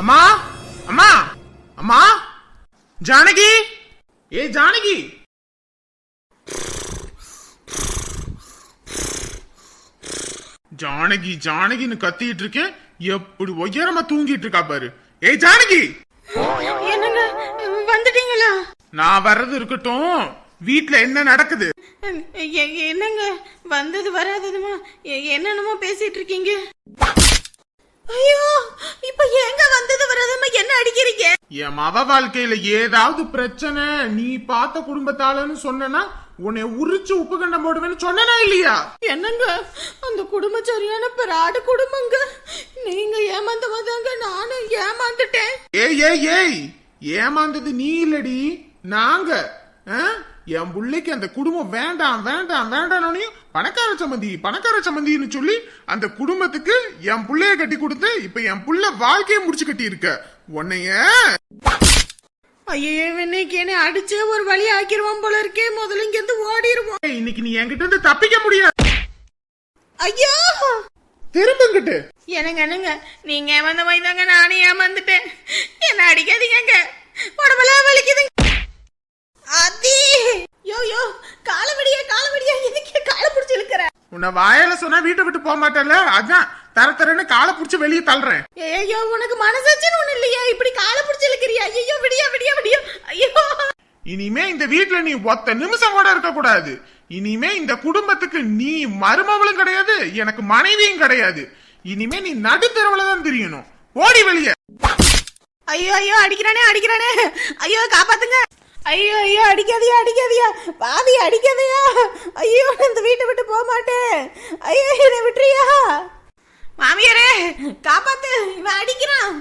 அம்மா அம்மா அம்மா ஜானகி ஏ ஜானகி. ஜானகி ஜானகின்னு கத்திட்டு இருக்கேன். எப்படி உயரமா தூங்கிட்டு இருக்கா பாரு. ஏய் ஜானகி. என்னங்க வந்துட்டீங்களா? நான் வர்றது இருக்கட்டும். வீட்ல என்ன நடக்குது? என்னங்க வந்தது வராததுமா? என்னென்னமோ பேசிட்டு இருக்கீங்க? ஐயோ இப்ப எங்க வந்தது வராதமா என்ன அடிக்கிறீங்க? என் மவ வாழ்க்கையில ஏதாவது பிரச்சனை நீ பார்த்த குடும்பத்தாலன்னு சொன்னனா உன்னை உரிச்சு உப்பு கண்டம் போடுவேன்னு சொன்னனா இல்லையா? என்னங்க? அந்த குடும்பம் சரியான பிராடு குடும்பங்க. நீங்க ஏமாந்தவதாங்க நானும் ஏமாந்துட்டேன். ஏய் ஏய் ஏய் ஏமாந்தது நீ இல்லடி நாங்க ஆ? என் புள்ளைக்கு அந்த குடும்பம் வேண்டாம் வேண்டாம் வேண்டாம்னு பணக்கார சம்மந்தி பணக்கார சம்மந்தின்னு சொல்லி அந்த குடும்பத்துக்கு என் புள்ளைய கட்டி கொடுத்து இப்ப என் புள்ள வாழ்க்கையை முடிச்சு கட்டி இருக்க உன்னைய. ஐயோ இன்னைக்கு என்ன அடிச்சே ஒரு வழி ஆக்கிருவான் போல இருக்கே. முதல்ல இங்க இருந்து ஓடிடுவோம் இன்னைக்கு நீ என்கிட்ட இருந்து தப்பிக்க முடியாது. ஐயோ! திரும்பங்கிட்டு என்னங்க என்னங்க? நீங்க ஏமாந்த மாதிரி தாங்க நானும் ஏமாந்துட்டேன். என்ன அடிக்காதீங்க உடம்பெல்லாம் வலிக்குதுங்க. யோ யோ காலவடியா காலவடியா எதுக்கு காலை பிடிச்சி இழுக்கிற? உன்னை வாயால சொன்னா வீட்டை விட்டு போக மாட்டேன்ல? அதான் தர தரன்னு காலை புடிச்சு வெளியே தள்ளுறேன். ஐயோ உனக்கு மனசாட்சின்னு ஒண்ணு இல்லையா இப்படி காலை பிடிச்சி இழுக்கிறியா? ஐயோ விடியா விடியா விடியா ஐயோ. இனிமே இந்த வீட்ல நீ ஒத்த நிமிஷம் கூட இருக்க கூடாது இனிமே இந்த குடும்பத்துக்கு நீ மருமவளும் கிடையாது எனக்கு மனைவியும் கிடையாது. இனிமே நீ நடுத்தரவுல தான் தெரியணும். ஓடி வெளியே. ஐயோ ஐயோ அடிக்கிறானே அடிக்கிறானே. ஐயோ காப்பாத்துங்க. ஐயோ ஐயோ அடிக்காதியா அடிக்காதியா. பாவி அடிக்காதையா. ஐயோ இந்த வீட்டை விட்டு போக மாட்டேன். ஐயோ என்னை விட்டுறியா? மாமியாரே காப்பாத்து. இவன் அடிக்கிறான்.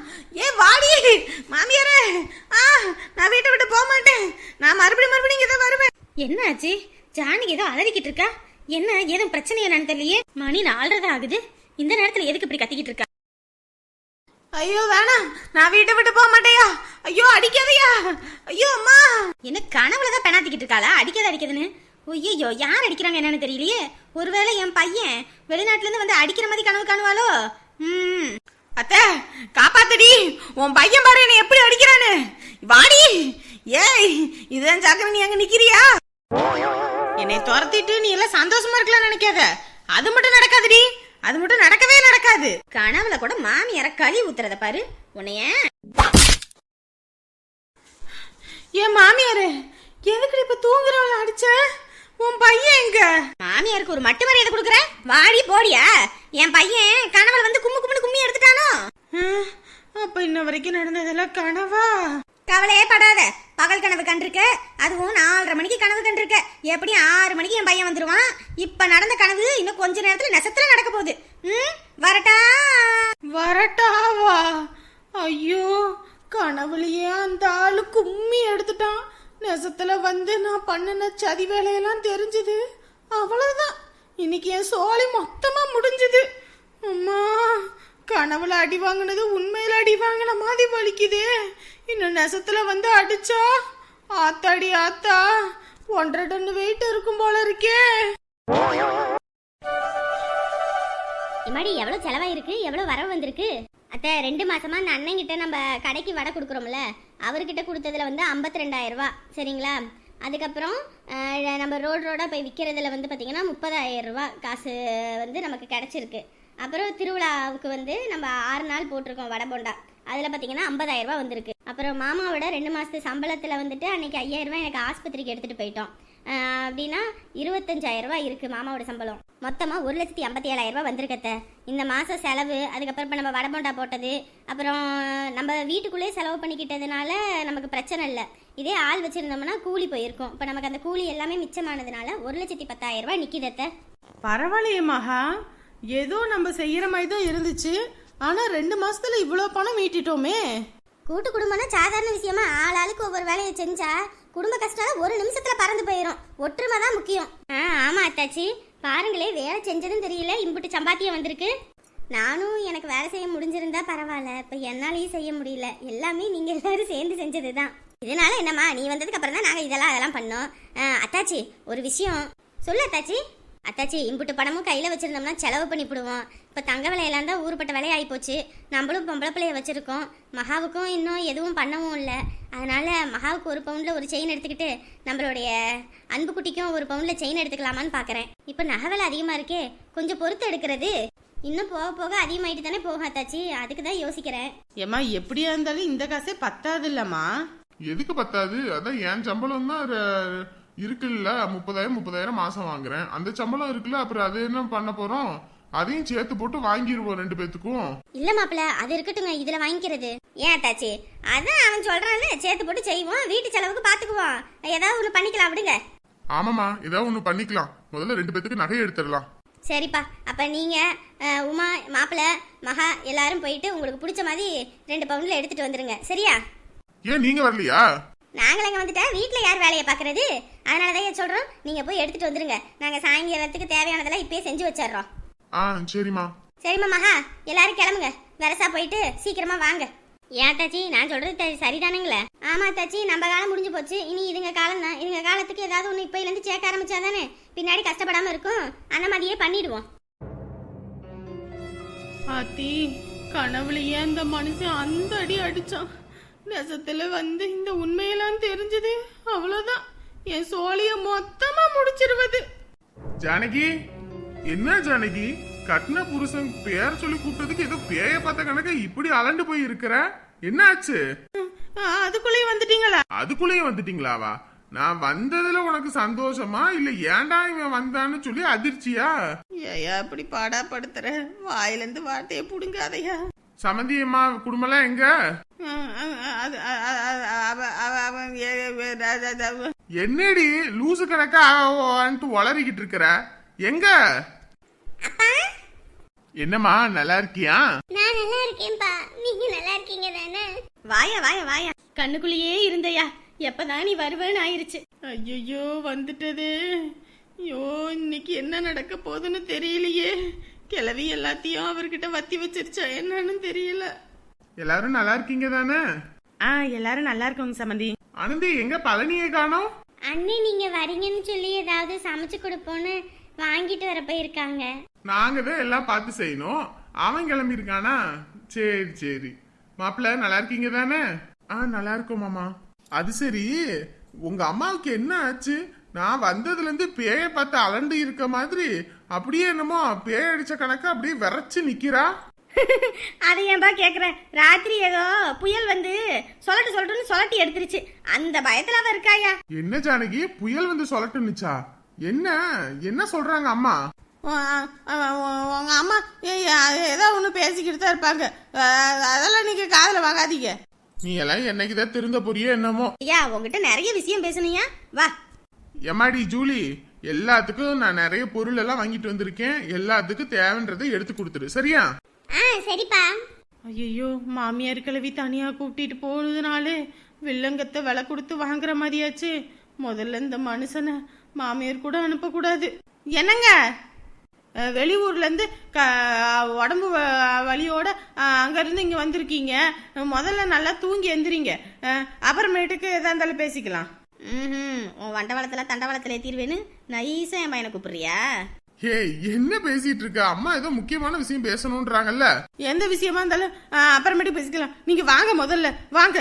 ஏ வாடி. மாமியாரே ஆ நான் வீட்டை விட்டு போக மாட்டேன். நான் மறுபடியும் மறுபடியும் இங்கே தான் வருவேன். என்னாச்சு ஜானி ஏதோ அலறிக்கிட்டு இருக்கா? என்ன ஏதும் பிரச்சனை என்னன்னு தெரியலையே? மணி நாலரை ஆகுது. இந்த நேரத்தில் எதுக்கு இப்படி கத்திக்கிட்டு இருக்கா? ஐயோ வேணாம் நான் வீட்டை விட்டு போக மாட்டேயா? ஐயோ அடிக்காதயா. ஐயோ அம்மா. என்ன கனவுல தான் பெணாத்திக்கிட்டு இருக்காளா? அடிக்காத அடிக்காதுன்னு. ஐயோ யார் அடிக்கிறாங்க என்னன்னு தெரியலையே. ஒருவேளை என் பையன் வெளிநாட்டுல இருந்து வந்து அடிக்கிற மாதிரி கனவு காணுவாளோ? ம் அத்தை காப்பாத்தடி. உன் பையன் பாரு என்னை எப்படி அடிக்கிறானு வாடி. ஏய் இதுதான் சாக்கரை நீ அங்க நிக்கிறியா? என்னை துரத்திட்டு நீ எல்லாம் சந்தோஷமா இருக்கலாம் நினைக்காத. அது மட்டும் நடக்காதுடி. அது மட்டும் நடக்கவே நடக்காது. கனவுல கூட மாமியார களி ஊத்துறத பாரு உன்னைய. ஏன் மாமியாரு எதுக்கு இப்ப தூங்குறவள அடிச்ச? உன் பையன் எங்க? மாமியாருக்கு ஒரு மட்டு மரியாதை கொடுக்குற? வாடி போடியா. என் பையன் கனவுல வந்து கும்மு கும்முன்னு கும்மி எடுத்துட்டானோ? அப்ப இன்ன வரைக்கும் நடந்ததெல்லாம் கனவா? கவலையே படாத. பகல் கனவு கண்டிருக்க. அதுவும் நாலரை மணிக்கு கனவு கண்டிருக்க. எப்படியும் ஆறு மணிக்கு என் பையன் வந்துருவான். இப்ப நடந்த கனவு இன்னும் கொஞ்ச நேரத்துல நெசத்துல நடக்க போகுது. ம்? வரட்டா? வரட்டாவா? ஐயோ கனவுலயே அந்த ஆளு கும்மி எடுத்துட்டான். நெசத்துல வந்து நான் பண்ணின சதி வேலையெல்லாம் தெரிஞ்சது. அவ்வளவுதான். இன்னைக்கு என் சோழி மொத்தமா முடிஞ்சது. அம்மா கனவுல அடி வாங்கினது உண்மையில அடி வாங்கின மாதிரி வலிக்குதே. இன்னும் நெசத்துல வந்து அடிச்சா? ஆத்தாடி ஆத்தா ஒன்றரை டன் வெயிட் இருக்கும் போல இருக்கே. இம்மாடி எவ்வளவு செலவாயிருக்கு? எவ்வளவு வரவு வந்திருக்கு? அத்தை ரெண்டு மாசமா அந்த அண்ணன் கிட்ட நம்ம கடைக்கு வடை கொடுக்குறோம்ல அவர்கிட்ட கொடுத்ததுல வந்து ஐம்பத்தி ரெண்டாயிரம் ரூபா சரிங்களா? அதுக்கப்புறம் நம்ம ரோடு ரோடாக போய் விற்கிறதுல வந்து பார்த்தீங்கன்னா முப்பதாயிரம் ரூபா காசு வந்து நமக்கு கிடைச்சிருக்கு. அப்புறம் திருவிழாவுக்கு வந்து நம்ம ஆறு நாள் போட்டிருக்கோம் வடை போண்டா. அதில் பார்த்தீங்கன்னா ஐம்பதாயிரரூபா வந்திருக்கு. அப்புறம் மாமாவோட ரெண்டு மாதத்து சம்பளத்தில் வந்துட்டு அன்னைக்கு 5000 ரூபாய் எனக்கு ஆஸ்பத்திரிக்கு எடுத்துகிட்டு போயிட்டோம். அப்படின்னா இருபத்தஞ்சாயிரரூபா இருக்குது மாமாவோட சம்பளம். மொத்தமாக ஒரு லட்சத்தி ஐம்பத்தி ஏழாயிரரூபா வந்திருக்கத்த இந்த மாதம் செலவு அதுக்கப்புறம் இப்போ நம்ம வடபோண்டா போட்டது அப்புறம் நம்ம வீட்டுக்குள்ளேயே செலவு பண்ணிக்கிட்டதுனால நமக்கு பிரச்சனை இல்லை. இதே ஆள் வச்சுருந்தோம்னா கூலி போயிருக்கும். இப்போ நமக்கு அந்த கூலி எல்லாமே மிச்சமானதுனால ஒரு லட்சத்தி பத்தாயிரம் ரூபாய் நிற்கிதத்த பரவாயில்லையே மகா. ஏதோ நம்ம செய்யற மாதிரி தான் இருந்துச்சு. ஆனா ரெண்டு மாசத்துல இவ்வளோ பணம் மீட்டிட்டோமே கூட்டு குடும்பம்னா சாதாரண விஷயமா? ஆள் ஆளுக்கு ஒவ்வொரு வேலையை செஞ்சா குடும்ப கஷ்டம் ஒரு நிமிஷத்துல பறந்து போயிடும் ஒற்றுமை தான் முக்கியம். ஆ ஆமா அத்தாச்சி. பாருங்களே வேலை செஞ்சதும் தெரியல இம்புட்டு சம்பாத்தியம் வந்திருக்கு. நானும் எனக்கு வேலை செய்ய முடிஞ்சிருந்தா பரவாயில்ல. இப்போ என்னாலையும் செய்ய முடியல. எல்லாமே நீங்க எல்லாரும் சேர்ந்து செஞ்சது தான் இதனால என்னம்மா நீ வந்ததுக்கு அப்புறம் தான் நாங்கள் இதெல்லாம் அதெல்லாம் பண்ணோம். ஆ, அத்தாச்சி ஒரு விஷயம். சொல்லு அத்தாச்சி. அத்தாச்சி இம்புட்டு பணமும் கையில வச்சிருந்தோம்னா செலவு பண்ணிவிடுவோம் இப்ப தங்க விலையெல்லாம் தான் ஊருப்பட்ட விலை ஆகி போச்சு நம்மளும் பொம்பளை பிள்ளைய வச்சிருக்கோம். மகாவுக்கும் இன்னும் எதுவும் பண்ணவும் இல்லை. அதனால மகாவுக்கு ஒரு பவுண்ட்ல ஒரு செயின் எடுத்துக்கிட்டு நம்மளுடைய அன்பு குட்டிக்கும் ஒரு பவுண்ட்ல செயின் எடுத்துக்கலாமான்னு பாக்குறேன். இப்ப நகை விலை அதிகமா இருக்கே கொஞ்சம் பொறுத்து எடுக்கிறது. இன்னும் போக போக அதிகமாயிட்டு தானே போகும் அத்தாச்சி. அதுக்கு தான் யோசிக்கிறேன். ஏம்மா எப்படியா இருந்தாலும் இந்த காசே பத்தாது இல்லம்மா எதுக்கு பத்தாது? அதான் என் சம்பளம் தான் இருக்குல்ல முப்பதாயிரம் முப்பதாயிரம் மாசம் வாங்குறேன். அந்த சம்பளம் இருக்குல்ல அப்புறம் அது என்ன பண்ண போறோம்? அதையும் சேர்த்து போட்டு வாங்கிடுவோம் ரெண்டு பேத்துக்கும். இல்ல மாப்பிள்ள அது இருக்கட்டுங்க இதுல வாங்கிக்கிறது. ஏன் அத்தாச்சி? அதான் அவன் சொல்றான்ல சேர்த்து போட்டு செய்வோம் வீட்டு செலவுக்கு பாத்துக்குவோம். ஏதாவது ஒண்ணு பண்ணிக்கலாம் விடுங்க. ஆமாமா ஏதாவது ஒண்ணு பண்ணிக்கலாம். முதல்ல ரெண்டு பேத்துக்கு நகை எடுத்துடலாம். சரிப்பா அப்ப நீங்க அஹ், உமா மாப்பிள்ள மகா எல்லாரும் போயிட்டு உங்களுக்கு பிடிச்ச மாதிரி ரெண்டு பவுண்ட்ல எடுத்துட்டு வந்துருங்க. சரியா? ஏன் நீங்க வரலையா? நாங்கள் அங்கே வந்துட்டா வீட்டில் யார் வேலையை பார்க்கறது? அதனால தான் சொல்கிறோம் நீங்கள் போய் எடுத்துட்டு வந்துருங்க. நாங்கள் சாயங்காலத்துக்கு தேவையானதெல்லாம் இப்பயே செஞ்சு வச்சிடுறோம். ஆ சரிம்மா. சரிம்மா மகா. எல்லாரும் கிளம்புங்க. வரசா போயிட்டு சீக்கிரமா வாங்க. ஏன் தாச்சி? நான் சொல்றது சரிதானுங்களே? ஆமா தாச்சி. நம்ம காலம் முடிஞ்சு போச்சு. இனி இதுங்க காலம் தான் இதுங்க காலத்துக்கு ஏதாவது ஒன்று இப்பையில இருந்து சேர்க்க ஆரம்பிச்சாதானே? பின்னாடி கஷ்டப்படாம இருக்கும். அந்த மாதிரியே பண்ணிடுவோம். ஆத்தி கனவுலயே அந்த மனுஷன் அந்த அடி அடிச்சான்? நெசத்துல வந்து இந்த உண்மையெல்லாம் தெரிஞ்சது அவ்வளவுதான். என் சோழிய மொத்தமா முடிச்சிருவது. ஜானகி என்ன ஜானகி? கட்டின புருஷன் பேர் சொல்லி கூப்பிட்டதுக்கு ஏதோ பேய பார்த்த கணக்க இப்படி அலண்டு போய் இருக்கிற என்ன ஆச்சு ஆ, அதுக்குள்ளேயும் வந்துட்டீங்களா? அதுக்குள்ளேயே வந்துட்டீங்களாவா? நான் வந்ததுல உனக்கு சந்தோஷமா? இல்ல ஏன்டா இவன் வந்தான்னு சொல்லி அதிர்ச்சியா? ஏயா இப்படி பாடா படுத்துற? வாயிலிருந்து வார்த்தையை புடுங்காதையா? சமந்தி அம்மா குடும்பம்லாம் எங்க? என்னடி லூசு கணக்கா வந்துட்டு உளறிக்கிட்டு இருக்கிற? எங்க? என்னம்மா நல்லா இருக்கியா? நான் நல்லா இருக்கேன்பா நீங்க நல்லா இருக்கீங்க தானே? வாயா வாயா வாயா. கண்ணுக்குள்ளேயே இருந்தையா? எப்பதான் நீ வருவேன்னு ஆயிருச்சு. ஐயோ வந்துட்டது. ஐயோ இன்னைக்கு என்ன நடக்க போகுதுன்னு தெரியலையே. கிளவி எல்லாத்தையும் அவர்கிட்ட வத்தி வச்சிருச்சா? என்னன்னு தெரியல. எல்லாரும் நல்லா இருக்கீங்க தானே? ஆ எல்லாரும் நல்லா இருக்கோங்க சம்மந்தி ஆனந்தி எங்க பழனியை காணோம்? அண்ணே நீங்க வரீங்கன்னு சொல்லி ஏதாவது சமைச்சு கொடுப்போன்னு வாங்கிட்டு வர போயிருக்காங்க. நாங்க தான் எல்லாம் பார்த்து செய்யணும். அவன் கிளம்பி இருக்கானா சரி சரி. மாப்பிள்ள நல்லா இருக்கீங்க தானே? ஆ நல்லா இருக்கோம் மாமா. அது சரி உங்க அம்மாவுக்கு என்ன ஆச்சு? நான் வந்ததுல இருந்து பேய பார்த்து அலண்டு இருக்க மாதிரி அப்படியே என்னமோ பேய் அடிச்ச கணக்கு அப்படியே விரைச்சு நிக்கிறா? அதை ஏன்பா கேக்குறேன்? ராத்திரி ஏதோ புயல் வந்து சொல்லட்டு சொல்லட்டுன்னு சொல்லட்டி எடுத்துருச்சு. அந்த பயத்துல அவ இருக்காயா? என்ன ஜானகி புயல் வந்து சொல்லட்டுனுச்சா என்ன? என்ன சொல்றாங்க அம்மா? உங்க அம்மா ஏதோ ஒன்று பேசிக்கிட்டு தான் இருப்பாங்க. அதெல்லாம் நீங்க காதில் வாங்காதீங்க. நீ எல்லாம் என்னைக்குதான் திருந்த புரிய என்னமோ. ஐயா உங்ககிட்ட நிறைய விஷயம் பேசணுயா வா. எம்மாடி ஜூலி எல்லாத்துக்கும் நான் நிறைய பொருள் எல்லாம் வாங்கிட்டு வந்திருக்கேன். எல்லாத்துக்கும் தேவைன்றதை எடுத்து கொடுத்துரு சரியா? ஆ சரிப்பா. ஐயோ மாமியார் கிழவி தனியா கூப்பிட்டு போனதுனால வில்லங்கத்தை விலை கொடுத்து வாங்குற மாதிரியாச்சு. முதல்ல இந்த மனுஷனை மாமியார் கூட அனுப்பக்கூடாது. என்னங்க? அஹ், வெளியூர்ல இருந்து க உடம்பு வ- வலியோட அஹ், அங்க இருந்து இங்க வந்திருக்கீங்க. முதல்ல நல்லா தூங்கி எந்திரிங்க. அப்புறமேட்டுக்கு எதா இருந்தாலும் பேசிக்கலாம். ம் உன் வண்டவாளத்துல தண்டவாளத்துல ஏத்திடுவேன்னு நைஸா என் பையனை கூப்பிடுறியா? ஹே என்ன பேசிட்டு இருக்க? அம்மா ஏதோ முக்கியமான விஷயம் பேசணும்ன்றாங்கல்ல. எந்த விஷயமா இருந்தாலும் அஹ், அப்புறமேட்டுக்கு பேசிக்கலாம். நீங்க வாங்க முதல்ல. வாங்க.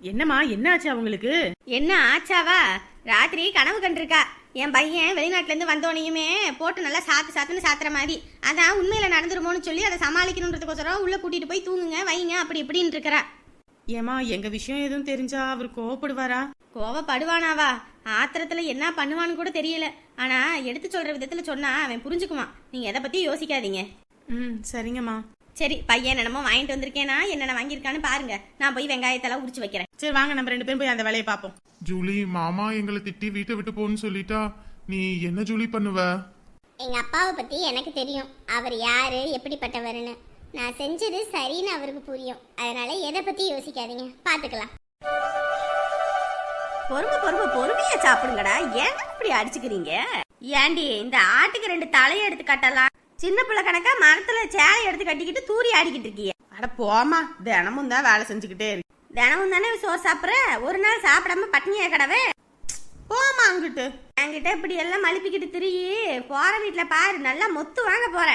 என்னம்மா என்னாச்சு அவங்களுக்கு? என்ன ஆச்சாவா? ராத்திரி கனவு கண்டிருக்கா. என் பையன் வெளிநாட்டுல இருந்து வந்தோனையுமே போட்டு நல்லா சாத்து சாத்துன்னு சாத்துற மாதிரி. அதான் உண்மையில நடந்துருமோன்னு சொல்லி அதை சமாளிக்கணுன்றதுக்கோசரம் உள்ள கூட்டிட்டு போய் தூங்குங்க வைங்க அப்படி இப்படின்னு இருக்கிறா. ஏமா எங்க விஷயம் எதுவும் தெரிஞ்சா அவர் கோவப்படுவாரா? கோவப்படுவானாவா? ஆத்திரத்துல என்ன பண்ணுவான்னு கூட தெரியல. ஆனா எடுத்து சொல்ற விதத்துல சொன்னா அவன் புரிஞ்சுக்குவான். நீங்க எதை பத்தி யோசிக்காதீங்க. ம் சரிங்கம்மா. சரி பையன் என்னமோ வாங்கிட்டு வந்திருக்கேனா என்னென்ன வாங்கியிருக்கான்னு பாருங்க. நான் போய் வெங்காயத்தெல்லாம் உரிச்சு வைக்கிறேன். சரி வாங்க நம்ம ரெண்டு பேரும் போய் அந்த வேலையை பார்ப்போம். ஜூலி மாமா எங்களை திட்டி வீட்டை விட்டு போன்னு சொல்லிட்டா. நீ என்ன ஜூலி பண்ணுவ? எங்க அப்பாவை பத்தி எனக்கு தெரியும். அவர் யாரு எப்படிப்பட்டவர்னு நான் செஞ்சது சரின்னு அவருக்கு புரியும். அதனால எதை பத்தி யோசிக்காதீங்க. பாத்துக்கலாம். பொறுமை பொறுமை பொறுமையா சாப்பிடுங்கடா. ஏன் இப்படி அடிச்சுக்கிறீங்க? ஏண்டி இந்த ஆட்டுக்கு ரெண்டு தலையை எடுத்து கட்டலாம். சின்ன பிள்ளை கணக்கா மரத்துல சேலை எடுத்து கட்டிக்கிட்டு தூரி ஆடிக்கிட்டு இருக்கீங்க அட போமா தினமும் தான் வேலை செஞ்சுக்கிட்டே இருக்கு. தினமும் தானே சோறு சாப்பிட்ற? ஒரு நாள் சாப்பிடாம பட்னியா கடவே? போமா அங்கிட்டு. என்கிட்ட இப்படி எல்லாம் மழுப்பிக்கிட்டு திரியே. போற வீட்டுல பாரு நல்லா மொத்து வாங்க போற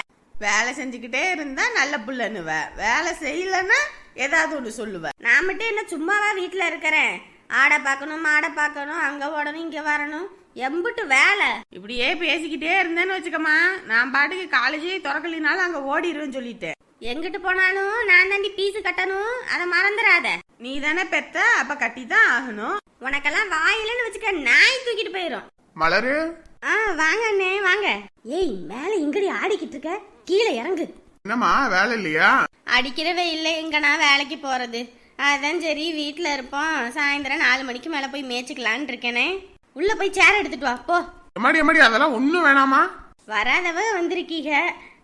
வேலை செஞ்சுக்கிட்டே இருந்தா நல்ல புள்ளனுவ வேலை செய்யலன்னா ஏதாவது ஒன்று சொல்லுவ. நான் மட்டும் என்ன சும்மாவா வீட்டுல இருக்கிறேன். ஆடை பார்க்கணும் மாடை பார்க்கணும் அங்க ஓடணும் இங்க வரணும். எம்பிட்டு வேலை. இப்படியே பேசிக்கிட்டே இருந்தேன்னு வச்சுக்கம்மா நான் பாட்டுக்கு காலேஜே திறக்கலினாலும் அங்க ஓடிடுவேன்னு சொல்லிட்டேன். எங்கிட்டு போனாலும் நான் தாண்டி பீஸு கட்டணும். அதை மறந்துடாத. நீ தானே பெத்த அப்ப கட்டி தான் ஆகணும். உனக்கெல்லாம் வாயிலன்னு வச்சுக்க நாய் தூக்கிட்டு போயிரும். மலரு ஆ வாங்க அண்ணே வாங்க. ஏய் மேல எங்கடி ஆடிக்கிட்டு இருக்க? கீழே இறங்கு. என்னம்மா வேலை இல்லையா? அடிக்கிற வெயில்ல எங்க நான் வேலைக்கு போறது. அதான் சரி வீட்ல இருப்போம். சாயந்தரம் நாலு மணிக்கு மேல போய் மேய்ச்சிக்கலான்னு இருக்கேனே. உள்ள போய் சேர் எடுத்துட்டு வா போ. எம்மாடி எம்மாடி அதெல்லாம் ஒன்றும் வேணாமா? வராதவ வந்திருக்கீங்க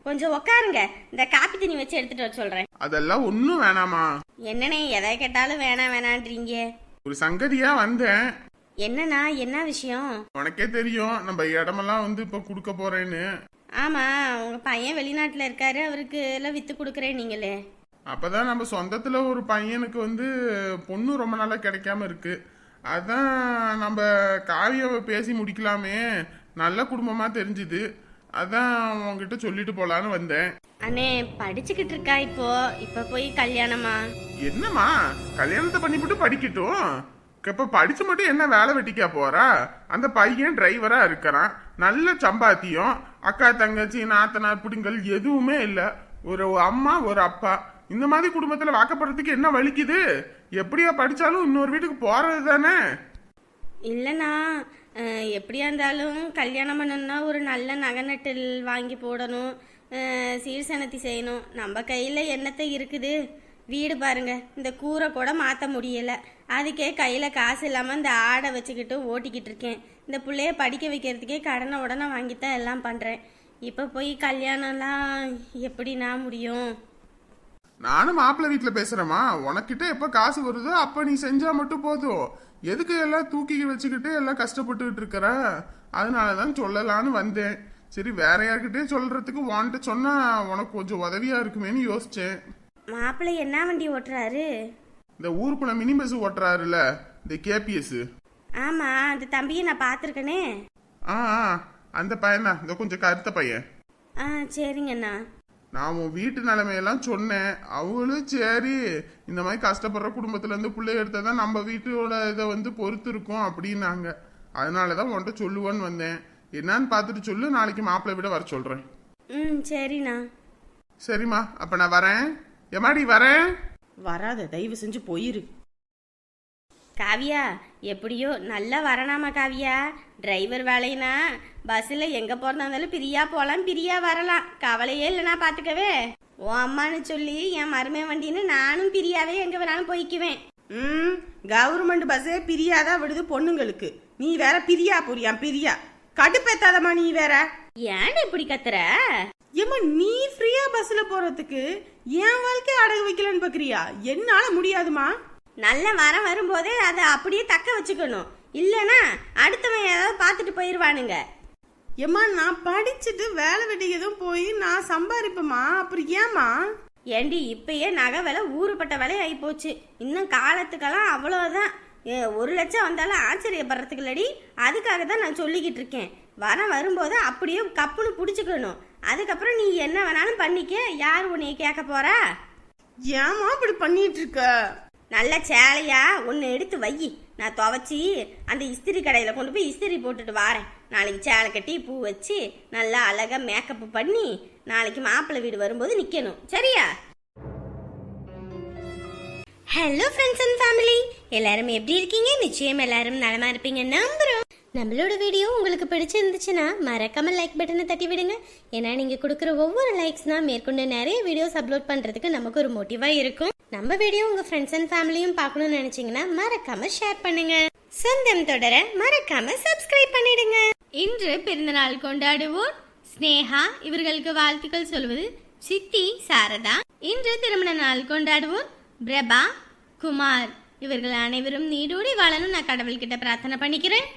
கொஞ்சம் உக்காருங்க. இந்த காப்பி தண்ணி வச்சு எடுத்துட்டு வர சொல்றேன். அதெல்லாம் ஒன்றும் வேணாமா? என்னண்ணே எதை கேட்டாலும் வேணாம் வேணான்றீங்க. ஒரு சங்கதியா வந்தேன். என்னண்ணா என்ன விஷயம்? உனக்கே தெரியும் நம்ம இடமெல்லாம் வந்து இப்போ கொடுக்க போறேன்னு. ஆமா உங்க பையன் வெளிநாட்டுல இருக்காரு அவருக்கு எல்லாம் வித்து கொடுக்குறேன் நீங்களே. அப்பதான் நம்ம சொந்தத்துல ஒரு பையனுக்கு வந்து பொண்ணு ரொம்ப நாளா கிடைக்காம இருக்கு. அதான் நம்ம காவியாவை பேசி முடிக்கலாமே. நல்ல குடும்பமா தெரிஞ்சுது. அதான் உங்ககிட்ட சொல்லிட்டு போலான்னு வந்தேன். அண்ணே படிச்சுக்கிட்டு இருக்கா இப்போ? இப்ப போய் கல்யாணமா? என்னம்மா கல்யாணத்தை பண்ணிவிட்டு படிக்கட்டும். இப்போ படிச்சு மட்டும் என்ன வேலை வெட்டிக்கா போறா? அந்த பையன் டிரைவரா இருக்கிறான். நல்ல சம்பாத்தியம். அக்கா தங்கச்சி நாத்தனார் பிடுங்கல் எதுவுமே இல்லை. ஒரு அம்மா ஒரு அப்பா. இந்த மாதிரி குடும்பத்தில் வாக்கப்படுறதுக்கு என்ன வலிக்குது? எப்படியா படித்தாலும் இன்னொரு வீட்டுக்கு போகிறது தானே? இல்லைண்ணா எப்படியா இருந்தாலும் கல்யாணம் பண்ணணும்னா ஒரு நல்ல நகை நட்டில் வாங்கி போடணும். அஹ், சீர்சனத்தி செய்யணும். நம்ம கையில் என்னத்தை இருக்குது? வீடு பாருங்க. இந்த கூரை கூட மாற்ற முடியலை. அதுக்கே கையில் காசு இல்லாமல் இந்த ஆடை வச்சுக்கிட்டு ஓட்டிக்கிட்டு இருக்கேன். இந்த பிள்ளைய படிக்க வைக்கிறதுக்கே கடனை உடனே வாங்கித்தான் எல்லாம் பண்ணுறேன் இப்போ போய் கல்யாணம்லாம் எப்படிண்ணா முடியும்? நானும் மாப்பிள்ளை வீட்டுல பேசுறேம்மா. உனக்கிட்ட எப்ப காசு வருதோ அப்ப நீ செஞ்சா மட்டும் போதும். எதுக்கு எல்லாம் தூக்கி வச்சுக்கிட்டு எல்லாம் கஷ்டப்பட்டுக்கிட்டு இருக்கிற? அதனாலதான் சொல்லலான்னு வந்தேன். சரி வேற யார்கிட்டயும் சொல்றதுக்கு உன்கிட்ட சொன்னா உனக்கு கொஞ்சம் உதவியா இருக்குமேன்னு யோசிச்சேன். மாப்பிள்ளை என்ன வண்டி ஓட்டுறாரு? இந்த ஊருக்குள்ள மினி பஸ் ஓட்டுறாருல இந்த கேபிஎஸ். ஆமாம் அந்த தம்பியை நான் பார்த்துருக்கனே. ஆ ஆ, அந்த பையன் இந்த கொஞ்சம் கருத்த பையன். ஆ சரிங்கண்ணா நான் உன் வீட்டு நிலைமையெல்லாம் சொன்னேன். அவங்களும் சரி இந்த மாதிரி கஷ்டப்படுற குடும்பத்துல இருந்து பிள்ளை எடுத்தா தான் நம்ம வீட்டோட இதை வந்து பொறுத்து இருக்கும் அப்படின்னாங்க. அதனால தான் உன்கிட்ட சொல்லுவேன்னு வந்தேன். என்னன்னு பார்த்துட்டு சொல்லு நாளைக்கு மாப்பிள்ளை விட வர சொல்றேன். ம் சரிண்ணா. சரிம்மா அப்ப நான் வரேன். எம்மாடி வரேன். வராத தயவு செஞ்சு போயிரு. காவியா எப்படியோ நல்லா வரலாமா காவியா? டிரைவர் வேலைனா பஸ்ஸில் எங்கே போகிறதா இருந்தாலும் பிரியா போகலாம் பிரியா வரலாம். கவலையே இல்லைனா பார்த்துக்கவே. உன் அம்மான்னு சொல்லி என் மருமை வண்டின்னு நானும் பிரியாவே எங்கே வேணாலும் போய்க்குவேன். ம் கவர்மெண்ட் பஸ்ஸே பிரியாதா விடுது பொண்ணுங்களுக்கு. நீ வேற பிரியா புரியா பிரியா. கடுப்பேத்தாதம்மா நீ வேற. ஏன் இப்படி கத்துற? ஏம்மா நீ ஃப்ரீயா பஸ்ல போறதுக்கு என் வாழ்க்கை அடகு வைக்கலன்னு பாக்குறியா? என்னால முடியாதுமா நல்ல மரம் வரும்போதே அதை அப்படியே தக்க வச்சுக்கணும். இல்லைன்னா அடுத்தவன் ஏதாவது பார்த்துட்டு போயிடுவானுங்க ஏம்மா நான் படிச்சுட்டு வேலை வெட்டி எதுவும் போய் நான் சம்பாதிப்பேம்மா அப்புறம் ஏம்மா? ஏண்டி இப்பயே நகை விலை ஊறுபட்ட விலை ஆகி போச்சு. இன்னும் காலத்துக்கெல்லாம் அவ்வளோதான் ஒரு லட்சம் வந்தாலும் ஆச்சரியப்படுறதுக்கு இல்லடி. அதுக்காக தான் நான் சொல்லிக்கிட்டு இருக்கேன். வர வரும்போது அப்படியே கப்புன்னு பிடிச்சிக்கணும். அதுக்கப்புறம் நீ என்ன வேணாலும் பண்ணிக்க. யார் உன்னைய கேட்க போறா? ஏம்மா இப்படி பண்ணிட்டு இருக்க நல்ல சேலையா? ஒன்று எடுத்து வை. நான் துவைச்சி அந்த இஸ்திரி கடையில் கொண்டு போய் இஸ்திரி போட்டுட்டு வாரேன். நாளைக்கு சேலை கட்டி பூ வச்சு நல்லா அழகாக மேக்கப் பண்ணி நாளைக்கு மாப்பிள்ளை வீடு வரும்போது நிற்கணும் சரியா? ஹலோ ஃப்ரெண்ட்ஸ் அண்ட் ஃபேமிலி எல்லாரும் எப்படி இருக்கீங்க? நிச்சயம் எல்லாரும் நலமா இருப்பீங்க. நம்புறோம். நம்மளோட வீடியோ உங்களுக்கு பிடிச்சிருந்துச்சுன்னா மறக்காம லைக் பட்டனை தட்டி விடுங்க. ஏன்னா நீங்க கொடுக்குற ஒவ்வொரு லைக்ஸ் தான் மேற்கொண்டு நிறைய வீடியோஸ் அப்லோட் பண்றதுக்கு நமக்கு ஒரு மோட்டிவா இருக்கும். நம்ம வீடியோ உங்க ஃப்ரெண்ட்ஸ் அண்ட் ஃபேமிலியும் பார்க்கணும்னு நினைச்சீங்கன்னா மறக்காம ஷேர் பண்ணுங்க. சொந்தம் தொடர மறக்காம சப்ஸ்கிரைப் பண்ணிடுங்க. இன்று பிறந்தநாள் கொண்டாடுவோர் ஸ்னேகா. இவர்களுக்கு வாழ்த்துக்கள் சொல்வது சித்தி சாரதா. இன்று திருமண நாள் கொண்டாடுவோர் பிரபா குமார். இவர்கள் அனைவரும் நீடூடி வாழணும் நான் கடவுள்கிட்ட பிரார்த்தனை பண்ணிக்கிறேன்.